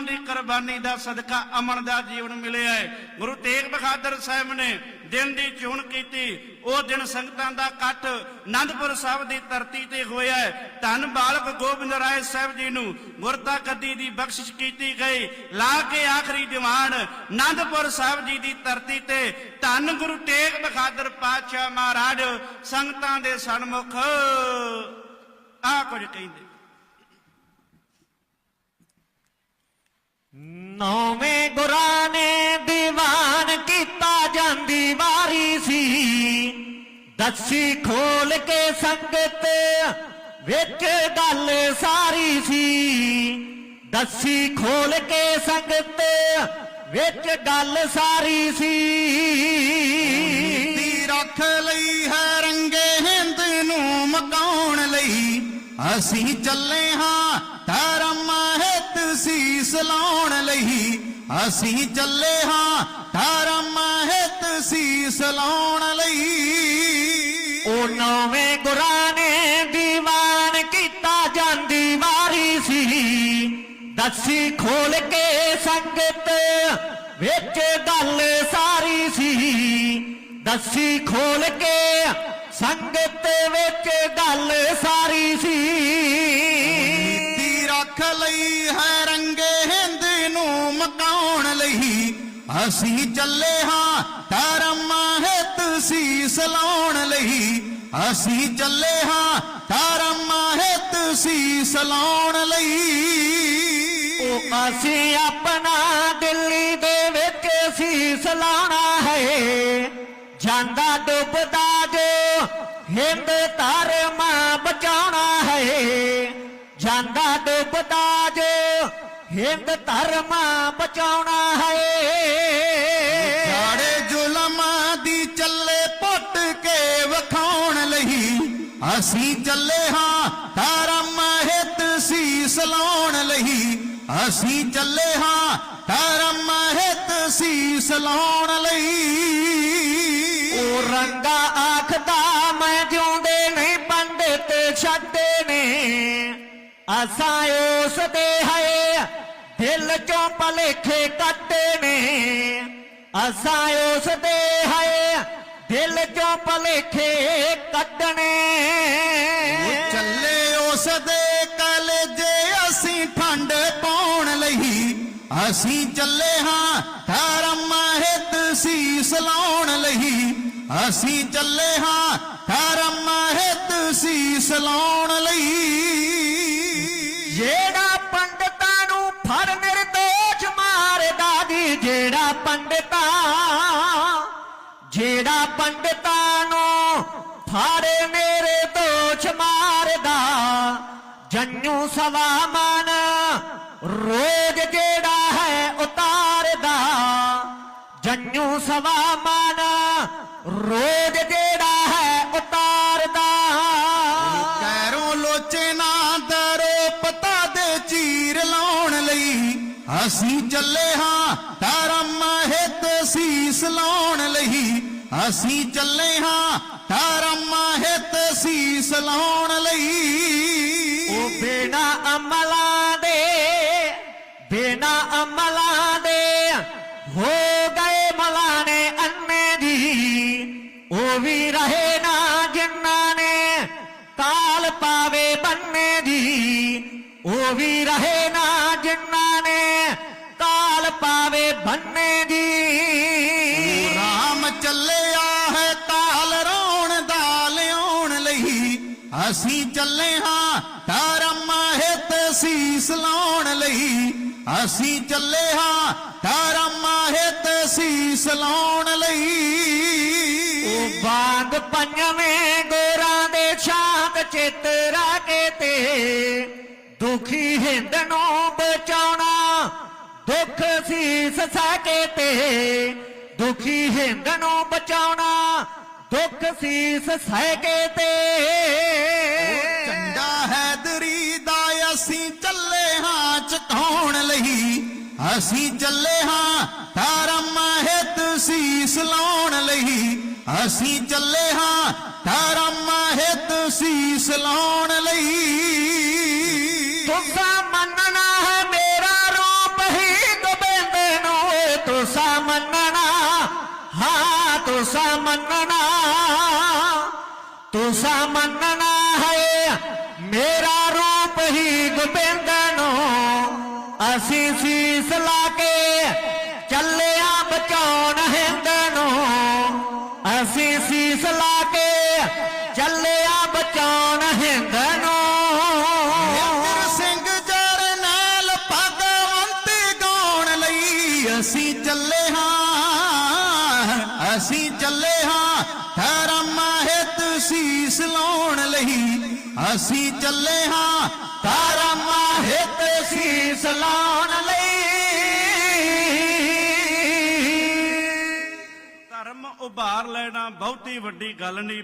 ਉਹਨਾਂ ਦੀ ਕੁਰਬਾਨੀ ਦਾ ਸਦਕਾ ਅਮਨ ਦਾ ਜੀਵਨ ਮਿਲਿਆ ਹੈ। ਗੁਰੂ ਤੇਗ ਬਹਾਦਰ ਸਾਹਿਬ ਨੇ ਦਿਨ ਦੀ ਚੋਣ ਕੀਤੀ। ਉਹ ਦਿਨ ਸੰਗਤਾਂ ਦਾ ਇਕੱਠ ਆਨੰਦਪੁਰ ਸਾਹਿਬ ਦੀ ਧਰਤੀ ਤੇ ਹੋਇਆ ਹੈ। ਧੰਨ ਬਾਲਕ ਗੋਬਿੰਦ ਰਾਏ ਸਾਹਿਬ ਜੀ ਨੂੰ ਗੁਰਤਾ ਗੱਦੀ ਦੀ ਬਖਸ਼ਿਸ਼ ਕੀਤੀ ਗਈ। ਲਾ ਕੇ ਆਖਰੀ ਦੀਵਾਨ ਆਨੰਦਪੁਰ ਸਾਹਿਬ ਜੀ ਦੀ ਧਰਤੀ ਤੇ। ਧੰਨ ਗੁਰੂ ਤੇਗ ਬਹਾਦਰ ਪਾਤਸ਼ਾਹ ਮਹਾਰਾਜ, ਸੰਗਤਾਂ ਦੇ ਸਨਮੁਖ। ਆ ਕੁਝ ਕਹਿੰਦੇ। ਨੌਵੇਂ ਗੁਰਾਂ ਨੇ ਦੀਵਾਨ ਕੀਤਾ ਜਾਂਦੀ ਵਾਰੀ ਸੀ। ਦੱਸੀ ਖੋਲ ਕੇ ਸੰਗਤ ਵਿੱਚ ਗੱਲ ਸਾਰੀ ਸੀ। ਦੱਸੀ ਖੋਲ ਕੇ ਸੰਗਤ ਵਿੱਚ ਗੱਲ ਸਾਰੀ ਸੀ। ਨੀਤੀ ਰੱਖ ਲਈ ਹੈ ਰੰਗੇ ਹਿੰਦ ਨੂੰ ਮਕਾਉਣ ਲਈ। ਅਸੀਂ ਚੱਲੇ ਹਾਂ ਧਰਮ ਹਿੱਤ ਸੀਸ ਲਾਉਣ ਲਈ ਅਸੀਂ ਚੱਲੇ ਹਾਂ। ਧਰਮ ਹਿੱਤ ਸੀਸ ਲਾਉਣ ਲਈ। ਉਹ ਨੌਵੇਂ ਗੁਰਾਂ ਨੇ ਦੀਵਾਨ ਕੀਤਾ ਜਾਂਦੀ ਵਾਰੀ ਸੀ। ਦੱਸੀ ਖੋਲ ਕੇ ਸੰਗਤ ਵਿੱਚ ਗੱਲ ਸਾਰੀ ਸੀ। ਦੱਸੀ ਖੋਲ ਕੇ ਸੰਗਤ ਵਿੱਚ ਗੱਲ ਸਾਰੀ ਸੀ। ਰੱਖ ਲਈ ਹੈ ਰੰਗੇ ਹਿੰਦ ਨੂੰ ਮਕਾਉਣ ਲਈ। ਅਸੀਂ ਚੱਲੇ ਹਾਂ ਧਰਮ ਹਿੱਤ ਸੀਸ ਲਾਉਣ ਲਈ। ਅਸੀਂ ਚੱਲੇ ਹਾਂ ਧਰਮ ਹਿੱਤ ਸੀਸ ਲਾਉਣ ਲਈ। ਉਹ ਅਸੀਂ ਆਪਣਾ ਦਿੱਲੀ ਦੇ ਵਿੱਚ ਸੀਸ ਲਾਉਣਾ ਹੈ। ਜਾਂਦਾ ਡੁੱਬਦਾ ਜੋ ਹਿੰਦ ਧਰਮ ਬਚਾਉਣਾ ਹੈ। ਜਾਂਦਾ ਡੁੱਬਦਾ ਜੋ ਹਿੰਦ ਧਰਮ ਬਚਾਉਣਾ ਹੈ। ਜਾੜੇ ਜ਼ੁਲਮ ਦੀ ਚੱਲੇ ਪੁੱਟ ਕੇ ਵਿਖਾਉਣ ਲਈ ਅਸੀਂ ਚੱਲੇ ਹਾਂ ਧਰਮ ਹਿੱਤ ਸੀਸ ਲਾਉਣ ਲਈ। ਅਸੀਂ ਚੱਲੇ ਹਾਂ ਧਰਮ ਹਿੱਤ ਸੀਸ ਲਾਉਣ ਲਈ। ਉਹ ਰੰਗਾ ਆਖਦਾ ਮੈਂ ਜਿਉਂਦੇ ਨਹੀਂ ਪੰਡਿਤ ਛੱਡੇ ਨੇ। ਅਸਾਂ ਉਸ ਦੇ ਹੈ ਦਿਲ ਚੋਂ ਭਲੇਖੇ ਕੱਟੇ ਨੇ। ਅਸਾਂ ਉਸ ਦੇ ਹੈ ਦਿਲ ਚੋਂ ਭਲੇਖੇ ਕੱਟਣੇ। ਉਹ ਚੱਲੇ ਉਸ ਦੇ ਕਲਜੇ ਅਸੀਂ ਠੰਡ ਪਾਉਣ ਲਈ। ਅਸੀਂ ਚੱਲੇ ਹਾਂ ਧਰਮ ਹਿੱਤ ਸੀਸ ਲਾਉਣ ਲਈ। ਅਸੀਂ ਚੱਲੇ ਹਾਂ ਧਰਮ ਹਿੱਤ ਸੀਸ ਲਾਉਣ ਲਈ। ਪੰਡਤਾਂ ਨੂੰ ਫੜ ਮੇਰੇ ਦੋਸ਼ ਮਾਰਦਾ। ਜੰਨੂ ਸਵਾ ਮਨ, ਰੋਜ਼ ਜਿਹੜਾ ਹੈ ਉਤਾਰਦਾ। ਜੰਨੂ ਸਵਾ ਮਨ, ਰੋਜ਼ ਜਿਹੜਾ ਹੈ ਉਤਾਰਦਾ। ਕੈਰੋਂ ਲੋਚੇ ਨਾ ਦਰੋ, ਪਤਾ ਦੇ ਚੀਰ ਲਾਉਣ ਲਈ। ਅਸੀਂ ਚੱਲੇ ਹਾਂ ਧਰਮ, ਹਿੱਤ, ਸੀਸ ਲਾਉਣ ਲਈ। ਅਸੀਂ ਚੱਲੇ ਹਾਂ ਧਰਮ ਹਿੱਤ ਸੀਸ ਲਾਉਣ ਲਈ। ਉਹ ਬਿਨਾ ਅਮਲਾਂ ਦੇ, ਬਿਨਾ ਅਮਲਾਂ ਦੇ ਹੋ ਗਏ ਮਲਾਣੇ ਅੰਨੇ ਦੀ ਉਹ ਵੀ ਰਹੇ ਨਾ ਜਿਨ੍ਹਾਂ ਨੇ ਕਾਲ ਪਾਵੇ ਬੰਨੇ ਦੀ ਉਹ ਵੀ ਰਹੇ ਨਾ ਜਿਨ੍ਹਾਂ ਨੇ ਕਾਲ ਪਾਵੇ ਬੰਨੇ ਅਸੀਂ ਚੱਲੇ ਹਾਂ ਧਰਮ ਹਿੱਤ ਸੀਸ ਲਾਉਣ ਲਈ। ਅਸੀਂ ਚੱਲੇ ਹਾਂ ਧਰਮ ਹਿੱਤ ਸੀਸ ਲਾਉਣ ਲਈ। ਉਹ ਬਾਗ ਪੰਜਵੇਂ ਗੋਰਾਂ ਦੇ ਸ਼ਾਂਤ ਚਿੱਤ ਰਾਗੇ ਤੇ ਦੁਖੀ ਹਿੰਦ ਨੂੰ ਬਚਾਉਣਾ, ਦੁੱਖ ਸੀਸ ਸਾਕੇ ਤੇ ਦੁਖੀ ਹਿੰਦ ਨੂੰ ਬਚਾਉਣਾ ਦੁੱਖ ਸੀਸ ਸਹਿਕੇ ਤੇ। ਚੰਗਾ ਹੈਦਰੀ ਦਾ ਅਸੀਂ ਚੱਲੇ ਹਾਂ ਚਕਾਉਣ ਲਈ। ਅਸੀਂ ਚੱਲੇ ਹਾਂ ਧਰਮ ਹਿੱਤ ਸੀਸ ਲਾਉਣ ਲਈ। ਅਸੀਂ ਚੱਲੇ ਹਾਂ ਧਰਮ ਹਿੱਤ ਸੀਸ ਲਾਉਣ ਲਈ। ਤੁਸਾਂ ਮੰਨਣਾ ਤੁਸਾਂ ਮੰਨਣਾ ਤੁਸਾਂ ਮੰਨਣਾ ਹੈ, ਮੇਰਾ ਰੂਪ ਹੀ ਗੋਬਿੰਦ ਅਸੀਂ ਸੀਸ ਲਾ ਕੇ ਚੱਲਿਆ ਬਚਾਉਣ ਹਿੰਦ ਅਸੀਂ ਸੀਸ ਲਾ ਕੇ ਚੱਲਿਆ ਬਚਾਉਣ ਹਿੰਦ ਨੂੰ। ਇੰਦਰ ਸਿੰਘ ਜਰਨੈਲ ਗਾਉਣ ਲਈ ਅਸੀਂ ਚੱਲੇ ਹਾਂ। ਅਸੀਂ ਚੱਲੇ ਹਾਂ ਧਰਮ ਹਿੱਤ ਸੀਸ ਲਾਉਣ ਲਈ। ਅਸੀਂ ਚੱਲੇ ਹਾਂ ਧਰਮ ਹਿੱਤ ਸੀਸ ਲਾਉਣ ਲਈ। ਧਰਮ ਉਭਾਰ ਲੈਣਾ ਬਹੁਤੀ ਵੱਡੀ ਗੱਲ ਨਹੀਂ।